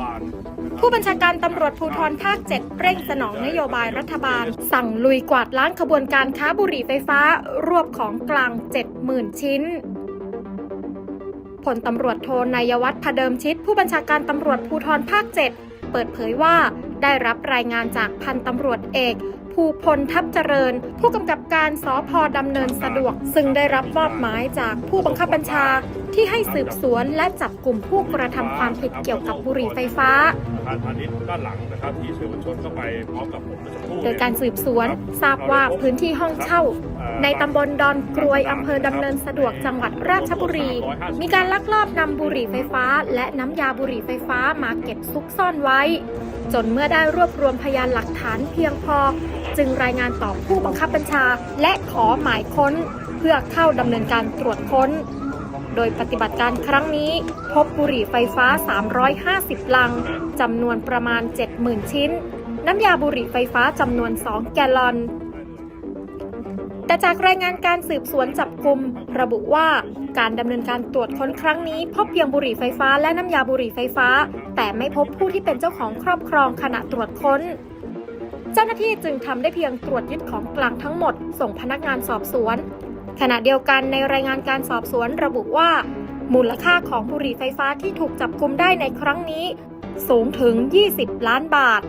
บาล ผู้บัญชาการตำรวจภูธรภาค 7 เร่งสนองนโยบายรัฐบาล สั่งลุยกวาดล้างขบวนการค้าบุหรี่ไฟฟ้ารวบของกลาง 70,000 ชิ้นผลตำรวจโทนายวัฒน์พเดิมชิด ผู้บัญชาการตำรวจภูธรภาค 7 เปิดเผยว่าได้รับรายงานจากพันตำรวจเอก ภูพลทัพเจริญ ผู้กำกับการสพดำเนินสะดวก ซึ่งได้รับมอบหมายจากผู้บังคับบัญชาที่ให้สืบสวนและจับกลุ่มผู้กระทำความผิดเกี่ยวกับบุหรี่ไฟฟ้า อาคารพาณิชย์ด้านหลังนะครับที่สื่อมวลชนเข้าไปพร้อมกับผมเมื่อสักครู่โดยการสืบสวนทราบว่าพื้นที่ห้องเช่า ในตำบลดอนกรวยอำเภอดำเนินสะดวกจังหวัดราชบุรี มีการลักลอบนำบุหรี่ไฟฟ้า และน้ำยาบุหรี่ไฟฟ้ามาเก็บซุกซ่อนไว้ จนเมื่อได้รวบรวมพยานหลักฐานเพียงพอ จึงรายงานต่อผู้บังคับบัญชา และขอหมายค้น เพื่อเข้าดำเนินการตรวจค้น โดยปฏิบัติการครั้งนี้ พบบุหรี่ไฟฟ้า 350 ลังจำนวนประมาณ 70,000 ชิ้น น้ำยาบุหรี่ไฟฟ้าจำนวน 2 แกลลอน แต่จากรายงานการสืบสวนจับกลุ่มระบุว่าการดำเนินการตรวจค้นครั้งนี้พบเพียงบุหรี่ไฟฟ้าและน้ำยาบุหรี่ไฟฟ้า แต่ไม่พบผู้ที่เป็นเจ้าของครอบครองขณะตรวจค้น เจ้าหน้าที่จึงทำได้เพียงตรวจยึดของกลางทั้งหมด ส่งพนักงานสอบสวน ขณะเดียวกันในรายงานการสอบสวนระบุว่า มูลค่าของบุหรี่ไฟฟ้าที่ถูกจับกุมได้ในครั้งนี้ สูงถึง 20 ล้านบาท